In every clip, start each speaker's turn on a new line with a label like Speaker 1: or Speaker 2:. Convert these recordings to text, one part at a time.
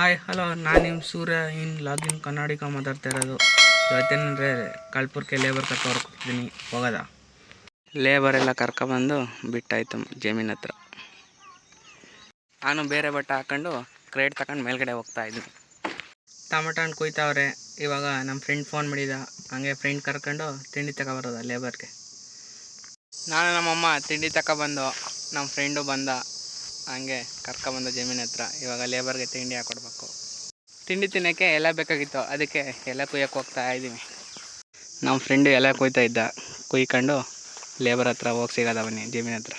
Speaker 1: Hi hello ನಾನು ನಿಮ್ಮ ಸೂರ್ಯ. ಇನ್ login ಕನ್ನಡಿಗ ಮಾತಾಡ್ತಾ ಇರೋದು. ಇವತ್ತೇನಂದರೆ ಕಳ್ಪುರ್ಕೆ ಲೇಬರ್ ಕರ್ಕೊಂಡು ಕೊಡ್ತೀನಿ ಹೋಗೋದ? ಲೇಬರ್ ಎಲ್ಲ ಕರ್ಕೊಬಂದು ಬಿಟ್ಟಾಯ್ತು ಜಮೀನ್ ಹತ್ರ. ನಾನು ಬೇರೆ ಬಟ್ಟೆ ಹಾಕೊಂಡು ಕ್ರೇಟ್ ತಗೊಂಡು ಮೇಲ್ಗಡೆ ಹೋಗ್ತಾ ಇದ್ದೀನಿ ಟಮಟ ಹಣ್ಣು ಕುಯ್ತಾವ್ರೆ. ಇವಾಗ ನಮ್ಮ ಫ್ರೆಂಡ್ ಫೋನ್ ಮಾಡಿದ. ಹಂಗೆ ಫ್ರೆಂಡ್ ಕರ್ಕೊಂಡು ತಿಂಡಿ ತಗೊಬರೋದ ಲೇಬರ್ಗೆ ನಾನು ನಮ್ಮಮ್ಮ ತಿಂಡಿ ತಗೊಬಂದು ನಮ್ಮ ಫ್ರೆಂಡು ಬಂದ. ಹಂಗೆ ಕರ್ಕೊಬಂದ ಜಮೀನ್ ಹತ್ರ. ಇವಾಗ ಲೇಬರ್ಗೆ ತಿಂಡಿ ಹಾಕೊಡ್ಬೇಕು. ತಿಂಡಿ ತಿನ್ನೋಕ್ಕೆ ಎಲ್ಲ ಬೇಕಾಗಿತ್ತು. ಅದಕ್ಕೆ ಎಲ್ಲ ಕುಯ್ಯಕ್ಕೆ ಹೋಗ್ತಾ ಇದ್ದೀವಿ. ನಮ್ಮ ಫ್ರೆಂಡ್ ಎಲ್ಲ ಕುಯ್ತಾ ಇದ್ದ. ಕುಯ್ಕೊಂಡು ಲೇಬರ್ ಹತ್ರ ಹೋಗಿ ಸಿಗೋದ ಬನ್ನಿ, ಜಮೀನ್ ಹತ್ರ.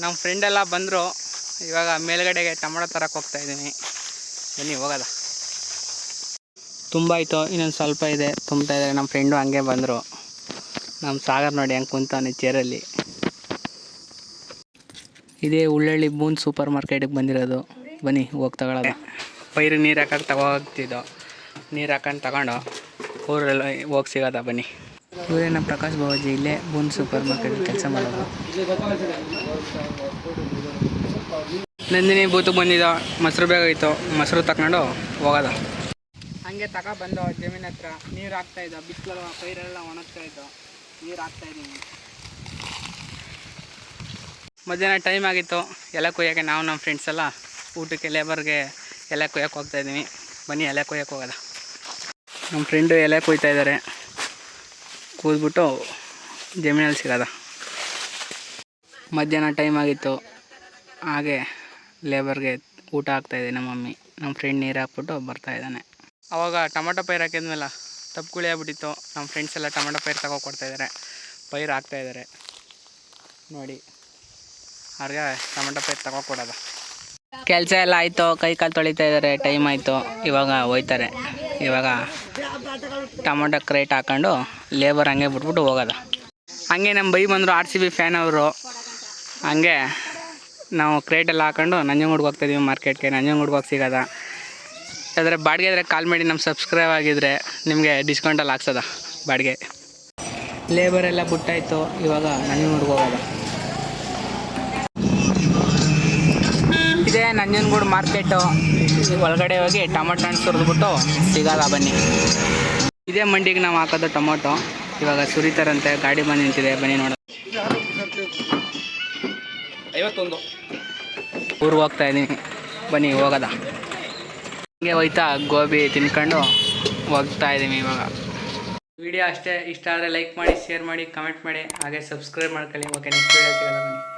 Speaker 1: ನಮ್ಮ ಫ್ರೆಂಡೆಲ್ಲ ಬಂದರು. ಇವಾಗ ಮೇಲ್ಗಡೆಗೆ ಟೊಮೊಟೊ ತರಕ್ಕೆ ಹೋಗ್ತಾ ಇದ್ದೀನಿ. ಬನ್ನಿ, ಹೋಗೋದ. ತುಂಬ ಆಯಿತು. ಇನ್ನೊಂದು ಸ್ವಲ್ಪ ಇದೆ. ತುಂಬ್ತಾ ಇದ್ದಾರೆ. ನಮ್ಮ ಫ್ರೆಂಡು ಹಂಗೆ ಬಂದರು. ನಮ್ಮ ಸಾಗರ್ ನೋಡಿ ಹಂಗೆ ಕುಂತಾನೆ ಚೇರಲ್ಲಿ ಇದೇ ಉಳ್ಳಳ್ಳಿ ಬೂನ್ ಸೂಪರ್ ಮಾರ್ಕೆಟಿಗೆ ಬಂದಿರೋದು. ಬನ್ನಿ ಹೋಗಿ ತಗೊಳ್ಳೋದು ಪೈರು ನೀರು ಹಾಕಕ್ಕೆ ತಗೋಗ್ತಿದ್ದೋ ನೀರು ಹಾಕೊಂಡು ತಗೊಂಡು. ಊರಲ್ಲಿ ಹೋಗಿ ಸಿಗೋದ ಬನ್ನಿ. ಇವರೇ ನಮ್ಮ ಪ್ರಕಾಶ್ ಬಾಬಾಜಿ ಇಲ್ಲೇ ಬೂನ್ ಸೂಪರ್ ಮಾರ್ಕೆಟ್ ಕೆಲಸ ಮಾಡೋದು. ನಂದಿನಿ ಬೂತು ಬಂದಿದ್ದ ಮೊಸರು ಬೇಕಾಗಿತ್ತು ಮೊಸರು ತಗೊಂಡು ಹೋಗೋದ. ಹಂಗೆ ತಗೋ ಬಂದು ಜಮೀನ್ ಹತ್ರ ನೀರು ಹಾಕ್ತಾ ಇದ್ದ ಬಿಸಿಲು ಪೈರೆಲ್ಲ ಒಣಗ್ತಾ ಇದ್ದೋ ನೀರು ಹಾಕ್ತಾ ಇದ್ದೀನಿ ಮಧ್ಯಾಹ್ನ ಟೈಮ್ ಆಗಿತ್ತು. ಎಲೆ ಕೊಯ್ಯೋಕ್ಕೆ ನಾವು ನಮ್ಮ ಫ್ರೆಂಡ್ಸ್ ಎಲ್ಲ ಊಟಕ್ಕೆ ಲೇಬರ್ಗೆ ಎಲೆ ಕೊಯ್ಯೋಕ್ಕೆ ಹೋಗ್ತಾ ಇದ್ದೀನಿ ಬನ್ನಿ ಎಲೆ ಕೊಯ್ಯೋಕ್ಕೆ ಹೋಗೋದ ನಮ್ಮ ಫ್ರೆಂಡು ಎಲೆ ಕೊಯ್ತಾ ಇದ್ದಾರೆ ಕೂದ್ಬಿಟ್ಟು ಜಮೀನಲ್ಲಿ ಸಿಗೋದ. ಮಧ್ಯಾಹ್ನ ಟೈಮ್ ಆಗಿತ್ತು. ಹಾಗೆ ಲೇಬರ್ಗೆ ಊಟ ಹಾಕ್ತಾಯಿದೆ ನಮ್ಮ ಮಮ್ಮಿ. ನಮ್ಮ ಫ್ರೆಂಡ್ ನೀರು ಹಾಕ್ಬಿಟ್ಟು ಬರ್ತಾ ಇದ್ದಾನೆ. ಅವಾಗ ಟೊಮೊಟೊ ಪೈರು ಹಾಕಿದ್ಮೇಲೆ ತಪ್ಪುಗುಳಿ ಆಗ್ಬಿಟ್ಟಿತ್ತು. ನಮ್ಮ ಫ್ರೆಂಡ್ಸ್ ಎಲ್ಲ ಟೊಮೊಟೊ ಪೈರು ತಗೋ ಕೊಡ್ತಾಯಿದ್ದಾರೆ ಪೈರು ಹಾಕ್ತಾಯಿದ್ದಾರೆ ನೋಡಿ. ಅವ್ರಿಗೆ ಟೊಮೆಟೊ ಪೈ ತಗೋ ಕೊಡೋದು ಕೆಲಸ ಎಲ್ಲ ಆಯಿತು, ಕೈ ಕಾಲು ತೊಳಿತಾ ಇದ್ದಾರೆ ಟೈಮ್ ಆಯಿತು. ಇವಾಗ ಹೋಯ್ತಾರೆ. ಇವಾಗ ಟೊಮೊಟೊ ಕ್ರೇಟ್ ಹಾಕೊಂಡು ಲೇಬರ್ ಹಂಗೆ ಬಿಟ್ಬಿಟ್ಟು ಹೋಗೋದು. ಹಂಗೆ ನಮ್ಮ ಬೈ ಬಂದರು ಆರ್ ಸಿ ಬಿ ಫ್ಯಾನ್ ಅವರು. ಹಂಗೆ ನಾವು ಕ್ರೇಟೆಲ್ಲ ಹಾಕೊಂಡು ನಂಜನಗೂಡ್ಗೆ ಹೋಗ್ತಾಯಿದ್ದೀವಿ ಮಾರ್ಕೆಟ್ಗೆ. ನಂಜನಗೂಡ್ಗೆ ಹೋಗಿ ಸಿಗೋದ. ಯಾಕಂದರೆ ಬಾಡಿಗೆ ಇದ್ರೆ ಕಾಲ್ ಮಾಡಿ ನಮ್ಮ ಸಬ್ಸ್ಕ್ರೈಬ್ ಆಗಿದ್ರೆ ನಿಮಗೆ ಡಿಸ್ಕೌಂಟಲ್ಲಿ ಹಾಕ್ಸೋದ ಬಾಡಿಗೆ. ಲೇಬರೆಲ್ಲ ಬಿಟ್ಟಾಯ್ತು. ಇವಾಗ ನಂಜನಗೂಡ್ಗೆ ಹೋಗೋದ. ನಂಜನಗೂಡು ಮಾರ್ಕೆಟು. ಒಳಗಡೆ ಹೋಗಿ ಟೊಮೊಟೊ ಹಣ್ಣು ಸುರಿದ್ಬಿಟ್ಟು ಸಿಗಲ್ಲ ಬನ್ನಿ. ಇದೇ ಮಂಡಿಗೆ ನಾವು ಹಾಕೋದು ಟೊಮೊಟೊ. ಇವಾಗ ಸುರಿತಾರಂತೆ, ಗಾಡಿ ಬಂದು ನಿಂತಿದೆ, ಬನ್ನಿ ನೋಡ
Speaker 2: ಐವತ್ತೊಂದು.
Speaker 1: ಊರು ಹೋಗ್ತಾ ಇದ್ದೀನಿ. ಬನ್ನಿ, ಹೋಗೋದ. ಹಿಂಗೆ ಹೋಯ್ತಾ ಗೋಬಿ ತಿನ್ಕೊಂಡು ಹೋಗ್ತಾ ಇದ್ದೀನಿ ಇವಾಗ. ವಿಡಿಯೋ ಅಷ್ಟೇ. ಇಷ್ಟ ಆದರೆ ಲೈಕ್ ಮಾಡಿ, ಶೇರ್ ಮಾಡಿ, ಕಮೆಂಟ್ ಮಾಡಿ. ಹಾಗೆ ಸಬ್ಸ್ಕ್ರೈಬ್ ಮಾಡ್ಕೊಳ್ಳಿ. ಓಕೆ ನೆಕ್ಸ್ಟ್ ವಿಡಿಯೋ ಸಿಗೋಣ ಬನ್ನಿ.